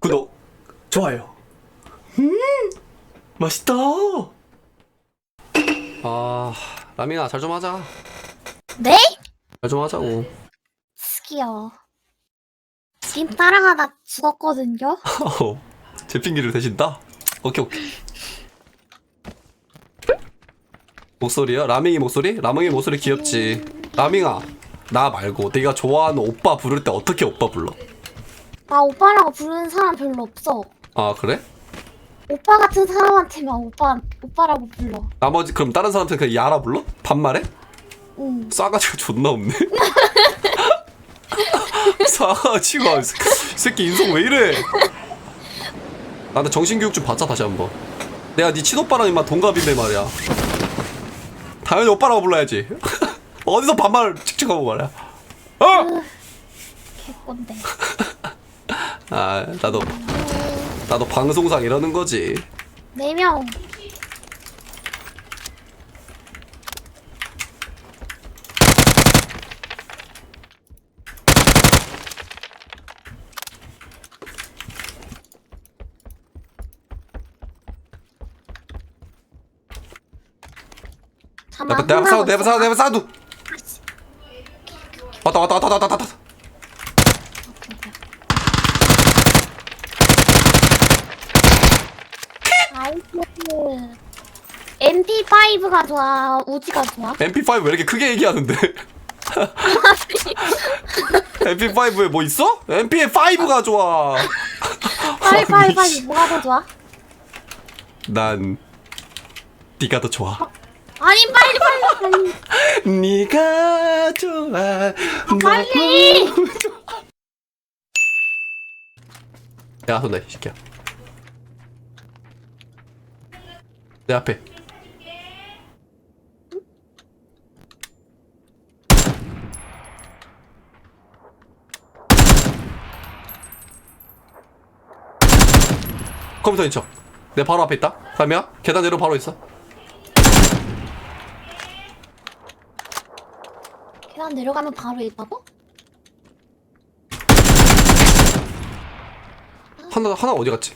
구독, 좋아요. 음, 맛있다. 아, 라미야 잘 좀 하자. 네? 잘 좀 하자고. 스키요. 지금 따라가다 죽었거든요. 어, 제 핑계를 대신다. 오케이 오케이. 목소리요? 라밍이 목소리? 라밍이 목소리 귀엽지. 라밍아, 나 말고 내가 좋아하는 오빠 부를 때 어떻게 오빠 불러? 나 오빠라고 부르는 사람 별로 없어. 아 그래? 오빠 같은 사람한테만 오빠 오빠라고 불러. 나머지 그럼 다른 사람한테 그냥 야라 불러? 반말해? 응. 싸가지가 존나 없네. 싸가지가 이 새끼- 이 새끼 인성 왜 이래? 나한테 정신교육 좀 받자 다시 한번. 내가 네 친오빠랑 임마 동갑인데 말이야. 당연히 오빠라고 불러야지. 어디서 반말 칙칙하고 말이야. 어? 개꼰대. 아 나도 나도 방송상 이러는 거지. 네 명. 잠깐만, 내가 싸우 내가 싸우 내가 싸우. 아씨, 왔다 왔다 왔다 왔다 왔다. 왔다. 오케이, 오케이. 나이스. MP5가 좋아, 우지가 좋아? MP5 왜 이렇게 크게 얘기하는데? MP5에 뭐 있어? MP5가 좋아. 빨리 빨리 빨리 씨. 뭐가 더 좋아? 난 네가 더 좋아. 아니 빨리 빨리 빨리 네가 좋아. 빨리! 너무 좋아. 야, 손내 시켜. 내 앞에. 컴퓨터 인척. 내 바로 앞에 있다. 다미야 계단 내려 바로 있어. 계단 내려가면 바로 있다고? 하나 하나 어디 갔지?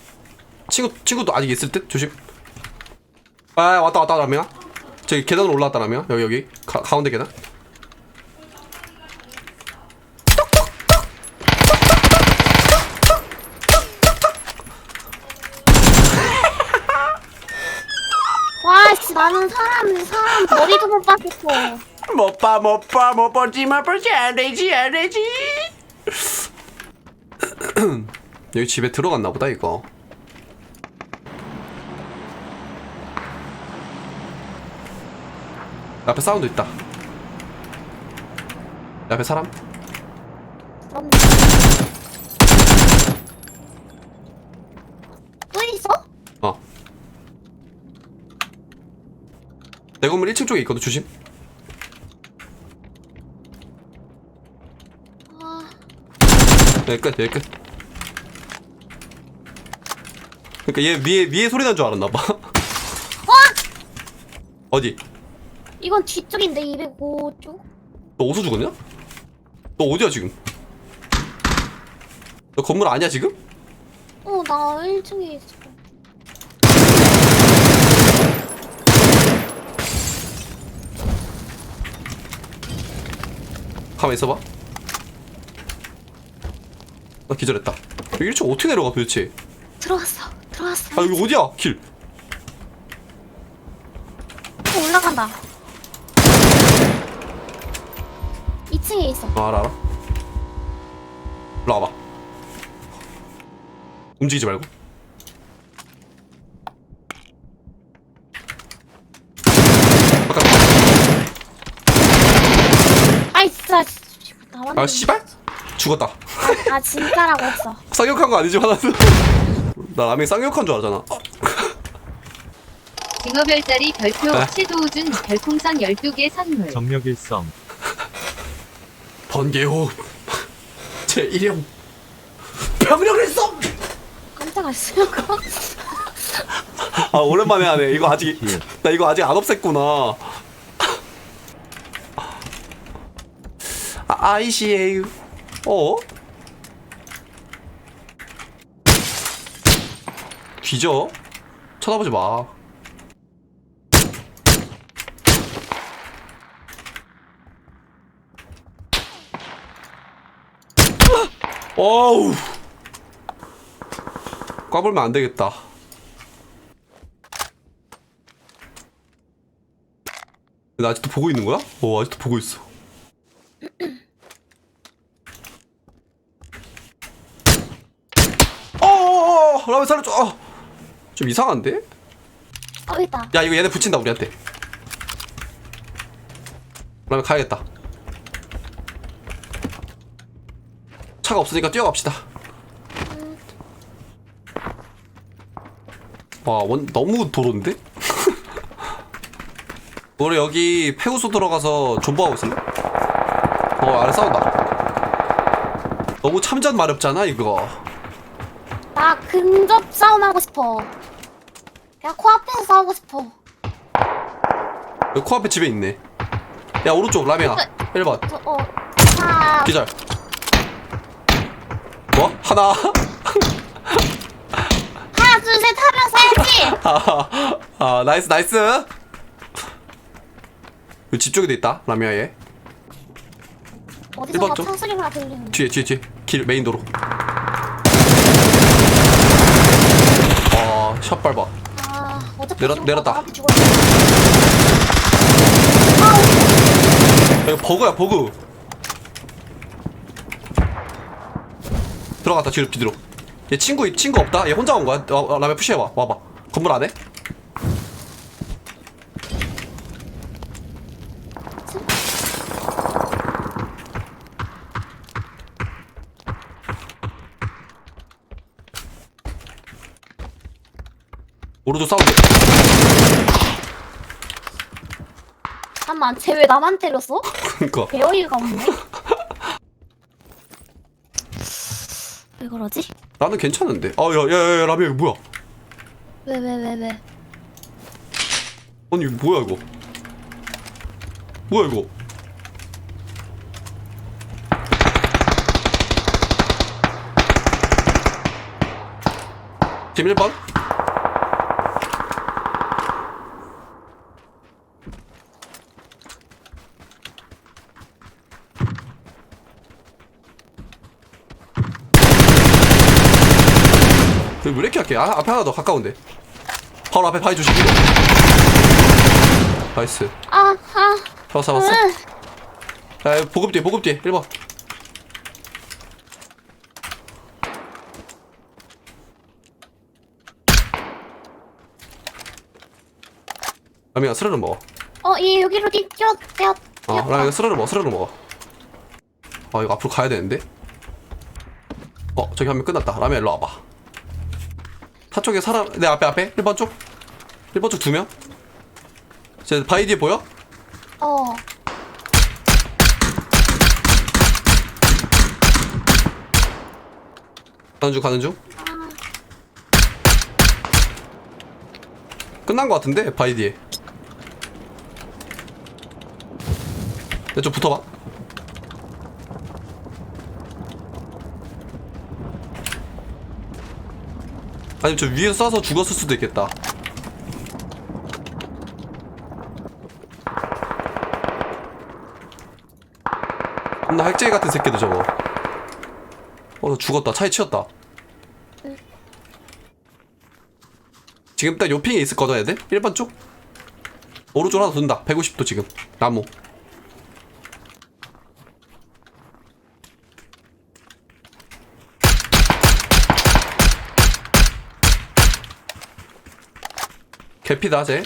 친구 친구도 아직 있을 듯 조심. 아 왔다 왔다 라미야. 저기 계단으로 올라왔다 라미야. 여기 여기 가, 가운데 계단. 와 씨 나는 사람 사람 머리도 못 봤겠어 못 봐 못 봐 못 보지 못 보지 안 되지 안 되지. 여기 집에 들어갔나 보다 이거. 앞에 사운드 있다. 앞에 사람? 그럼 또 있어? 어. 내 건물 1층 쪽에 있거든 조심. 아 여기 끝 여기 끝. 그러니까 얘 위에 위에 소리 난 줄 알았나 봐. 와! 어디? 이건 뒤쪽인데 205쪽 너 어디서 죽었냐? 너 어디야 지금? 너 건물 아니야 지금? 어 나 1층에 있어 가만 있어봐. 나 기절했다. 여기 1층 어떻게 내려가 도대체? 들어왔어 들어왔어 아 여기 어디야? 길. 또 올라간다 2층에 있어 아, 알아 알아. 일로 와봐. 움직이지 말고. 아까 아이 진짜 씨, 나만 아 씨발 죽었다. 아 진짜라고 했어 쌍욕한 거 아니지 화났어. 나 라면 쌍욕한 줄 알았잖아. 징어별자리 별표 네. 최도우준 별풍선 12개 선물 정력일성 번개호 제 1형 병력을 써. 깜짝아 쓰려고 아 오랜만에 하네. 이거 아직 나 이거 아직 안 없앴구나. 아, 아이시에유. 어? 뒤져 쳐다보지 마 어우 꽈불면 안 되겠다 나 아직도 보고 있는 거야? 어 아직도 보고 있어 어어어 라면 살려줘 어. 좀 이상한데? 어 있다. 야 이거 얘네 붙인다 우리한테 라면 가야겠다 차가 없으니까 뛰어갑시다 와 원 너무 도로인데? 우리 여기 폐우소 들어가서 존버하고 있을래? 어 아래 싸운다 너무 참전 마렵잖아 이거 나 근접 싸움 하고 싶어. 야 코앞에서 싸우고 싶어. 여기 코앞에 집에 있네 야 오른쪽 라면아 1번 저, 어. 자, 기절 뭐? 하나 하나 둘 셋 하면 싸야지. 아, 아 나이스 나이스 여기 집 쪽에도 있다 라미아에 어디선가 일번 쪽? 차 소리가 들리는. 뒤에 뒤에 뒤에 길 메인 도로 아샷 밟아 아 어차피 지금 내렸다. 나한테 죽었어. 야, 이거 버그야 버그 들어갔다 뒤로 뒤로. 얘 친구 친구 없다? 얘 혼자 온 거야? 어, 어, 라면 푸시해봐 와봐. 건물 안에? 오른쪽 사운드 잠깐만 쟤 왜 나만 때렸어? 그니까. 배어이가 없네. 왜 그러지? 나는 괜찮은데. 아 야 야야 라면 이거 뭐야? 왜 왜 왜 왜? 아니 이거 뭐야 이거? 뭐야 이거? 1 왜 이렇게 할게 아, 앞에 하나 더 가까운데. 바로 앞에 바위 조심 나이스. 아 아. 잡았어 잡았어. 으. 야 보급 뒤에 보급 뒤에. 1번. 라미야 스르르 먹어. 어 얘 여기로 뛰 뛰어 뛰어. 어. 라미야 스르르 먹어 스르르 먹어. 아 이거 앞으로 가야 되는데? 어 저기 한 명 끝났다. 라미야 일로 와봐 타 쪽에 사람 내 앞에 앞에? 1번 쪽? 1번 쪽 두명? 제 바위 뒤에 보여? 어. 가는 중 가는 중? 끝난 것 같은데 바이 뒤에. 내좀 붙어봐 아니 저 위에서 쏴서 죽었을 수도 있겠다. 나 핵제이 같은 새끼들 저거. 어 죽었다. 차에 치였다. 지금 딱 요핑에 있을 거죠 애들? 1번 쪽? 오른쪽 하나 돈다. 150도 지금. 나무 개피다 쟤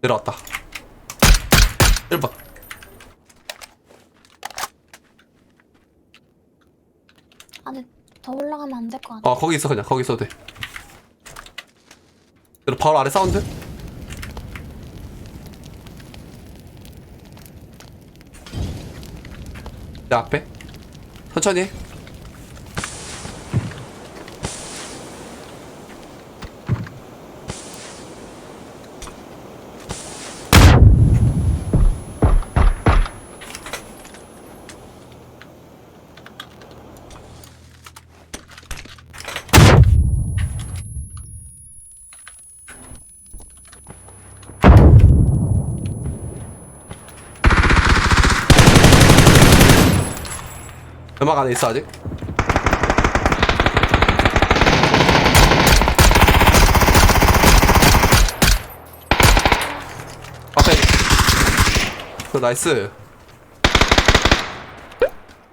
내려왔다. 1번 아니 더 올라가면 안 될 것 같아. 어 거기 있어 그냥. 거기 있어도 돼. 그리고 바로 아래 사운드? 내 앞에? 천천히 해 연막 안에 있어 아직? 앞에. 그 나이스.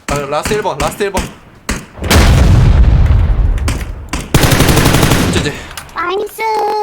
아, 라스트 1번 라스트 1번. 찌지 나이스